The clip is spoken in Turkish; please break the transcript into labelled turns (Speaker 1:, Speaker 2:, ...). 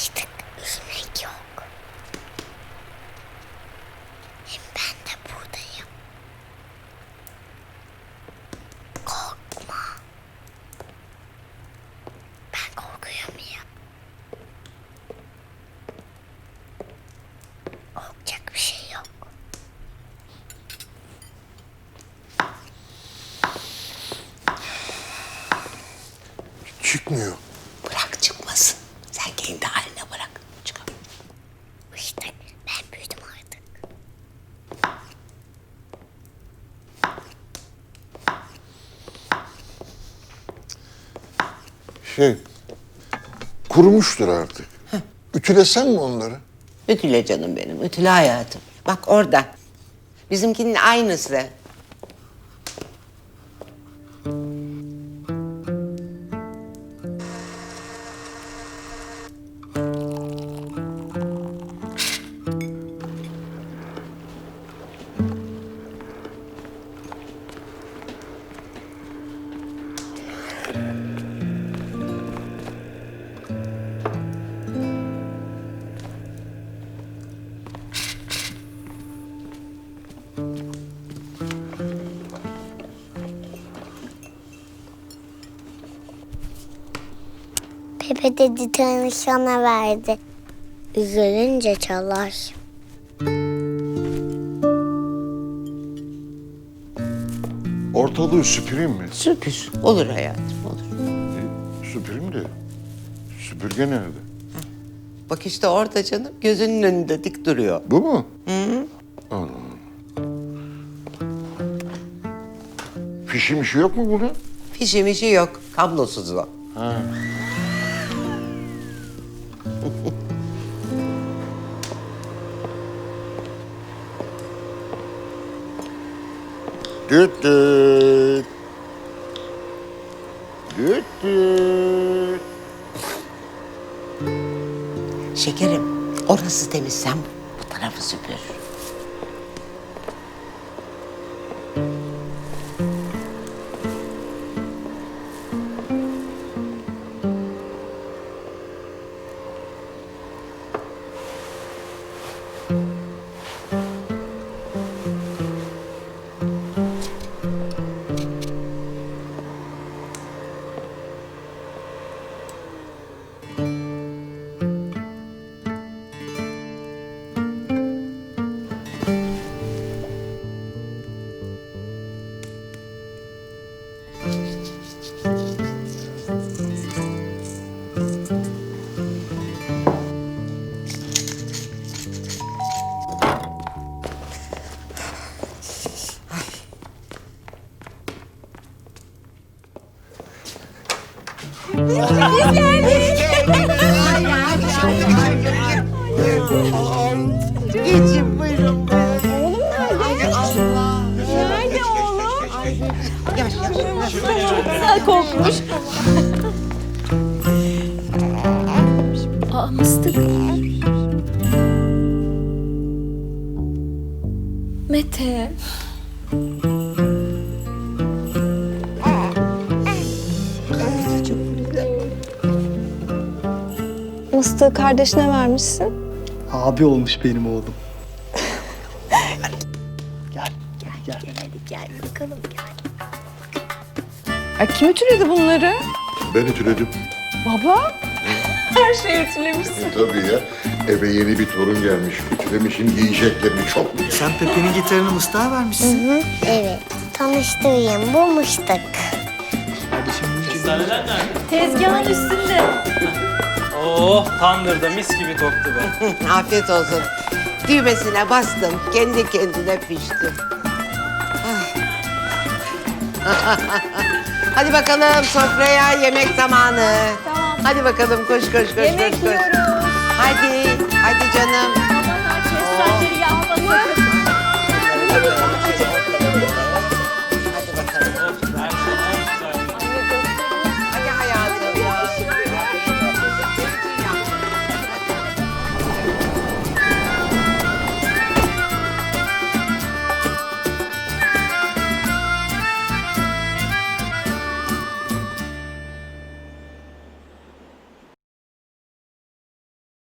Speaker 1: Alıştık. Üzülmek yok. Hem ben de buradayım. Korkma. Ben korkuyor muyum? Korkacak bir şey yok.
Speaker 2: Çıkmıyor.
Speaker 3: Bırak çıkmasın. Sen kendi haline bırak. Çıkar.
Speaker 1: İşte ben büyüdüm artık.
Speaker 2: Şey, kurumuştur artık. Ütülesen mi onları?
Speaker 3: Ütüle canım benim. Ütüle hayatım. Bak orada. Bizimkinin aynısı.
Speaker 1: Pepe dedi tanışana verdi. Üzülünce çalar.
Speaker 2: Ortalığı süpüreyim mi?
Speaker 3: Süpür. Olur hayatım olur.
Speaker 2: E, süpüreyim de. Süpürge nerede?
Speaker 3: Bak işte orada canım. Gözünün önünde dik duruyor.
Speaker 2: Bu mu? Hı hı. Fişi mişi yok mu bunun?
Speaker 3: Fişi mişi yok. Kablosuz o.
Speaker 2: Düt düt. Düt düt.
Speaker 3: Şekerim orası temiz. Sen bu tarafı süpür. Geçin buyurun.
Speaker 4: Nerede oğlum?
Speaker 3: Yaş yaş.
Speaker 4: Güzel kokmuş. Aa mıstık. Mete. Mıstığı kardeşine vermişsin.
Speaker 5: Abi olmuş benim oğlum.
Speaker 1: Gel bakalım gel.
Speaker 4: Ay, kim ütüledi bunları?
Speaker 2: Ben ütüledim.
Speaker 4: Baba. Her şeyi ütülemişsin.
Speaker 2: E, tabii ya. Eve yeni bir torun gelmiş. Ütülemişin giyeceklerini çok güzel.
Speaker 5: Sen Pepe'nin gitarını mıstığa vermişsin.
Speaker 1: Evet. Tanıştırayım. Bu mıstık.
Speaker 5: Kardeşim bu için
Speaker 4: Tezgahın üstünde.
Speaker 6: Oh tandırda mis gibi koktu be.
Speaker 3: Afiyet olsun. Düğmesine bastım. Kendi kendine pişti. Ah. Hadi bakalım sofraya yemek zamanı.
Speaker 4: Tamam.
Speaker 3: Hadi bakalım koş koş koş
Speaker 4: Yemek
Speaker 3: koş koş.
Speaker 4: yiyoruz.
Speaker 3: Hadi, hadi canım.